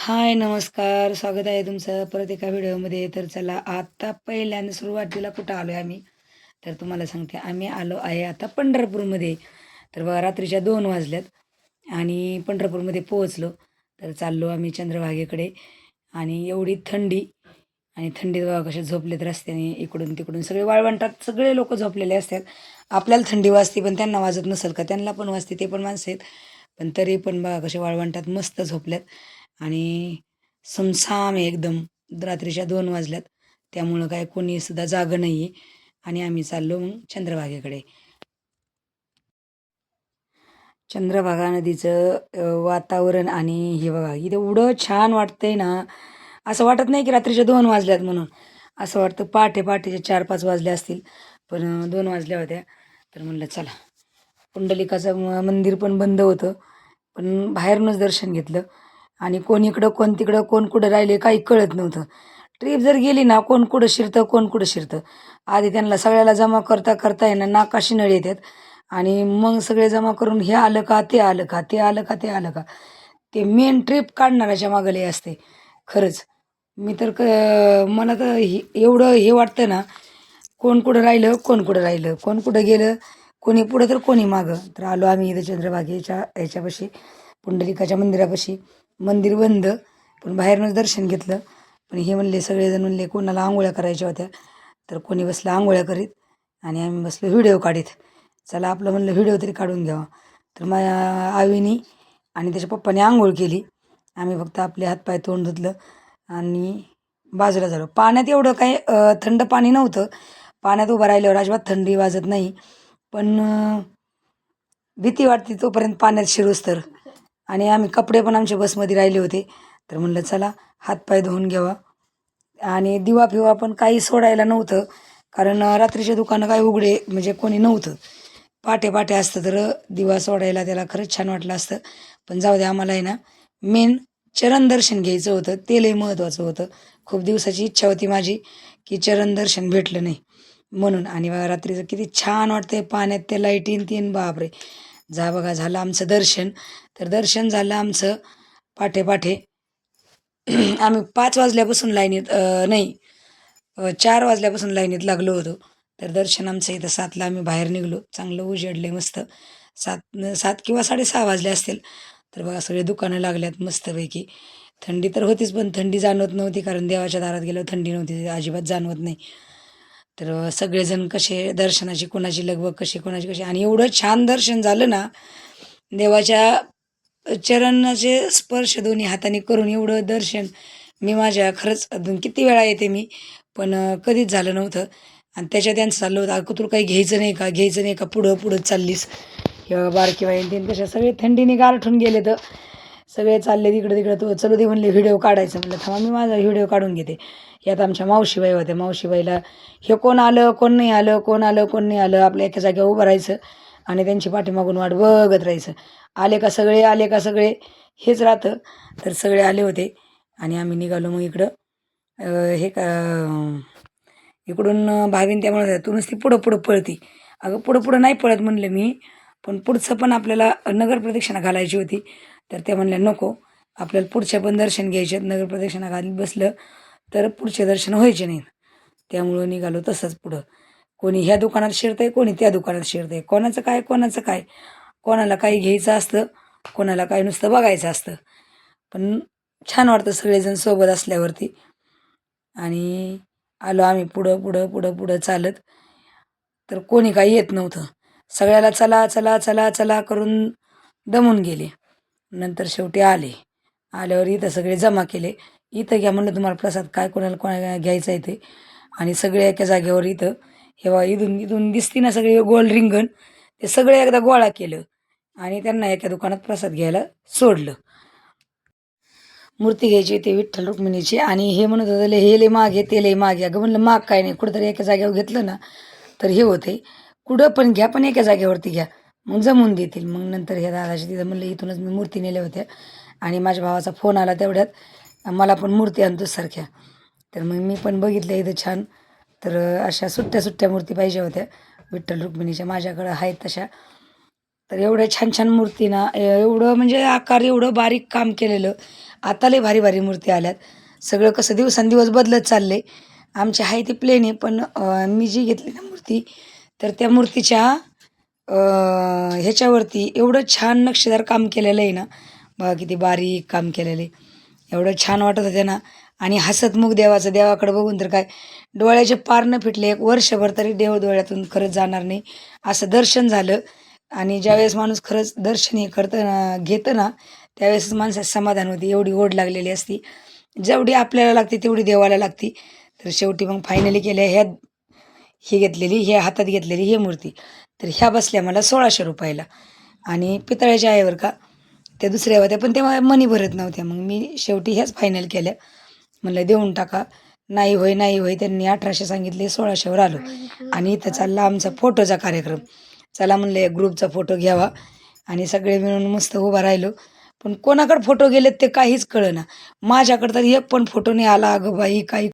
हाय नमस्कार. स्वागत आहे तुमचं परत एका व्हिडिओमध्ये. तर चला आता पहिल्यांदा सुरुवातीला कुठं आलो आहे आम्ही? तर तुम्हाला सांगते आम्ही आलो आहे आता पंढरपूरमध्ये. तर बघा रात्रीच्या दोन वाजल्यात आणि पंढरपूरमध्ये पोहोचलो. तर चाललो आम्ही चंद्रभागेकडे आणि एवढी थंडी आणि थंडीत बघा कसे झोपलेत रस्त्याने इकडून तिकडून. सगळे वाळवंटात सगळे लोक झोपलेले असतात. आपल्याला थंडी वाजते पण त्यांना वाजत नसेल का? त्यांना पण वाजते ते पण माणसं आहेत. पण तरी पण बघा कसे वाळवंटात मस्त झोपल्यात. आणि समसाम आहे एकदम रात्रीच्या दोन वाजल्यात. त्यामुळं काय कोणीसुद्धा जागं नाही आहे आणि आम्ही चाललो मग चंद्रभागेकडे. चंद्रभागा नदीचं वातावरण आणि हे बघा इथं एवढं छान वाटतंय ना. असं वाटत नाही की रात्रीच्या दोन वाजल्यात म्हणून. असं वाटतं पहाटे पहाटेचे चार पाच वाजले असतील. पण दोन वाजल्या होत्या. तर म्हणलं चला. पुंडलिकाचं म- मंदिर पण बंद होतं. पण बाहेरूनच दर्शन घेतलं. आणि कोण इकडं कोण तिकडं कोण कुठं राहिले काही कळत नव्हतं. ट्रीप जर गेली ना कोण कुठं शिरतं कोण कुठं शिरतं. आधी त्यांना सगळ्याला जमा करता करता येणार नाकाशी नळ येतात. आणि मग सगळे जमा करून हे आलं का ते आलं का ते आलं का ते आलं का. ते मेन ट्रिप काढणाऱ्याच्या मागले असते. खरंच. मी तर क मला तर हे एवढं हे वाटतं ना कोण कुठं राहिलं कोण कुठं राहिलं कोण कुठं गेलं कोणी पुढं तर कोणी मागं. तर आलो आम्ही इथं चंद्रभागेच्या ह्याच्यापाशी पुंडलिकाच्या मंदिरापाशी. मंदिर बंद पण बाहेरूनच दर्शन घेतलं. पण हे म्हणले सगळेजण म्हणले कोणाला आंघोळ्या करायच्या होत्या? तर कोणी बसलं आंघोळ्या करीत आणि आम्ही बसलो व्हिडिओ काढीत. चला आपलं म्हणलं व्हिडिओ तरी काढून घ्यावा. तर माझ्या आईनी आणि त्याच्या पप्पाने आंघोळ केली. आम्ही फक्त आपले हातपाय तोंड धुतलं आणि बाजूला झालो. पाण्यात एवढं काही थंड पाणी नव्हतं. पाण्यात उभं राहिल्यावर अजिबात थंडी वाजत नाही. पण भीती वाटते तोपर्यंत पाण्यात शिरूस तर. आणि आम्ही कपडे पण आमच्या बसमध्ये राहिले होते. तर म्हणलं चला हातपाय धुवून घ्यावा. आणि दिवा फिवा पण काही सोडायला नव्हतं कारण रात्रीचे दुकानं काय उघडे म्हणजे कोणी नव्हतं. पाटे पाटे असतं तर दिवा सोडायला त्याला खरंच छान वाटलं असतं. पण जाऊ दे आम्हाला आहे ना मेन चरण दर्शन घ्यायचं होतं. ते लई महत्त्वाचं होतं. खूप दिवसाची इच्छा होती माझी की चरण दर्शन भेटलं नाही म्हणून. आणि रात्रीचं किती छान वाटतंय पाण्यात ते लाईटीन तीन बापरे! जा बघा झालं आमचं दर्शन. तर दर्शन झालं आमचं पाठे पाठे आम्ही पाच वाजल्यापासून लाईनीत नाही चार वाजल्यापासून लाईनीत लागलो होतो. तर दर्शन आमचं इथं सातला आम्ही बाहेर निघलो. चांगलं उजेडले मस्त. सात सात किंवा साडेसहा वाजले असतील. तर बघा सगळे दुकानं लागल्यात मस्तपैकी. थंडी तर होतीच पण थंडी जाणवत नव्हती कारण देवाच्या दारात गेल्यावर थंडी नव्हती अजिबात जाणवत नाही. तर सगळेजण कसे दर्शनाची कोणाची लगबग कशी कोणाची कशी? आणि एवढं छान दर्शन झालं ना देवाच्या चरणाचे स्पर्श दोन्ही हाताने करून एवढं दर्शन मी माझ्या खरंच अजून किती वेळा येते मी पण कधीच झालं नव्हतं. आणि त्याच्यात त्यांचं चाललं होतं अगं तुला काही घ्यायचं नाही का? घ्यायचं नाही का? पुढं पुढं चाललीस. किंवा बारकी वाईन तीन कशा सगळे थंडीने गारठून गेले तर सगळे चालले तिकडं तिकडं तू चलू दे म्हणले व्हिडिओ काढायचं. म्हणलं थांबा मी माझा व्हिडिओ काढून घेते. यात आमच्या मावशीबाई होत्या. मावशीबाईला हे कोण आलं कोण नाही आलं कोण आलं कोण नाही आलं? आपल्या एका जागेवर उभं राहायचं आणि त्यांची पाठीमागून वाट बघत राहायचं. आले का सगळे? आले का सगळे? हेच राहतं. तर सगळे आले होते आणि आम्ही निघालो मग इकडं. हे का इकडून अं, भावीन त्यामुळे तू नुसती पुढं पुढं पळती. अगं पुढं पुढं नाही पळत म्हणलं मी पण पुढचं पण आपल्याला नगर प्रदक्षिणा घालायची होती. तर त्या म्हणल्या नको आपल्याला पुढच्या पण दर्शन घ्यायचे आहेत. नगर प्रदक्षिणाखाली बसलं तर पुढचे दर्शन व्हायचे नाहीत. त्यामुळं निघालो तसंच पुढं. कोणी ह्या दुकानात शिरतंय कोणी त्या दुकानात शिरतंय. कोणाचं काय कोणाचं काय? कोणाला काही घ्यायचं असतं कोणाला काय नुसतं बघायचं असतं. पण छान वाटतं सगळेजण सोबत असल्यावरती. आणि आलो आम्ही पुढं पुढं पुढं पुढं चालत. तर कोणी काही येत नव्हतं. सगळ्याला चला चला चला चला करून दमून गेले. नंतर शेवटी आले. आल्यावर इथं सगळे जमा केले. इथं घ्या म्हणलं तुम्हाला प्रसाद काय कोणाला कोणाला घ्यायचं आहे ते. आणि सगळे एका जागेवर इथं हे इथून इथून दिसती ना सगळे गोल रिंगण ते सगळे एकदा गोळा केलं आणि त्यांना एका दुकानात प्रसाद घ्यायला सोडलं. मूर्ती घ्यायची होती विठ्ठल रुक्मिणीची आणि हे म्हणत होतं हे लय माग आहे ते लय माग अगं म्हणलं माग काय नाही कुठंतरी एका जागेवर घेतलं ना तर हे होते. कुठं पण घ्या पण एका जागेवरती घ्या. मग जमून देतील. मग नंतर हे दादाशी तिथं म्हणलं इथूनच मी मूर्ती नेल्या होत्या आणि माझ्या भावाचा फोन आला तेवढ्यात. मला पण मूर्ती आणतो सारख्या. तर मग मी पण बघितलं इथं छान. तर अशा सुट्ट्या सुट्ट्या मूर्ती पाहिजे होत्या. विठ्ठल रुक्मिणीच्या माझ्याकडं आहेत तशा. तर एवढ्या छान छान मूर्ती ना एवढं म्हणजे आकार एवढं बारीक काम केलेलं. आता लई भारी भारी मूर्ती आल्यात. सगळं कसं दिवसांदिवस बदलत चालले आमची आहे ती प्लेन आहे पण मी जी घेतली ना मूर्ती तर त्या मूर्तीच्या ह्याच्यावरती एवढं छान नक्षीदार काम केलेलं आहे ना बघा किती बारीक काम केलेलं आहे. एवढं छान वाटत होते ना. आणि हसतमुख देवाचं देवाकडे बघून तर काय डोळ्याचे पार न फिटले एक वर्षभर तरी देव डोळ्यातून खरंच जाणार नाही असं दर्शन झालं. आणि ज्यावेळेस माणूस खरंच दर्शन हे करतं ना घेतं ना त्यावेळेस माणसाचं समाधान होते एवढी ओढ लागलेली असती. जेवढी आपल्याला लागते तेवढी देवाला लागती. तर शेवटी मग फायनली केल्या ह्या ही घेतलेली ह्या हातात घेतलेली ही मूर्ती. तर ह्या बसल्या मला सोळाशे रुपयाला. आणि पितळ्याच्या आहे बरं का त्या दुसऱ्या होत्या पण तेव्हा मनी भरत नव्हत्या. मग मी शेवटी ह्याच फायनल केल्या. म्हणलं देऊन टाका. नाही होय नाही होय त्यांनी अठराशे सांगितले सोळाशेवर आलो. आणि इथं चालला आमचा फोटोचा कार्यक्रम. चला म्हणलं एक ग्रुपचा फोटो घ्यावा. आणि सगळे मिळून मस्त उभा राहिलो. पण कोणाकडे फोटो गेलेत ते काहीच कळना. माझ्याकडं तर एक पण फोटो नाही आला. अगं बाई काही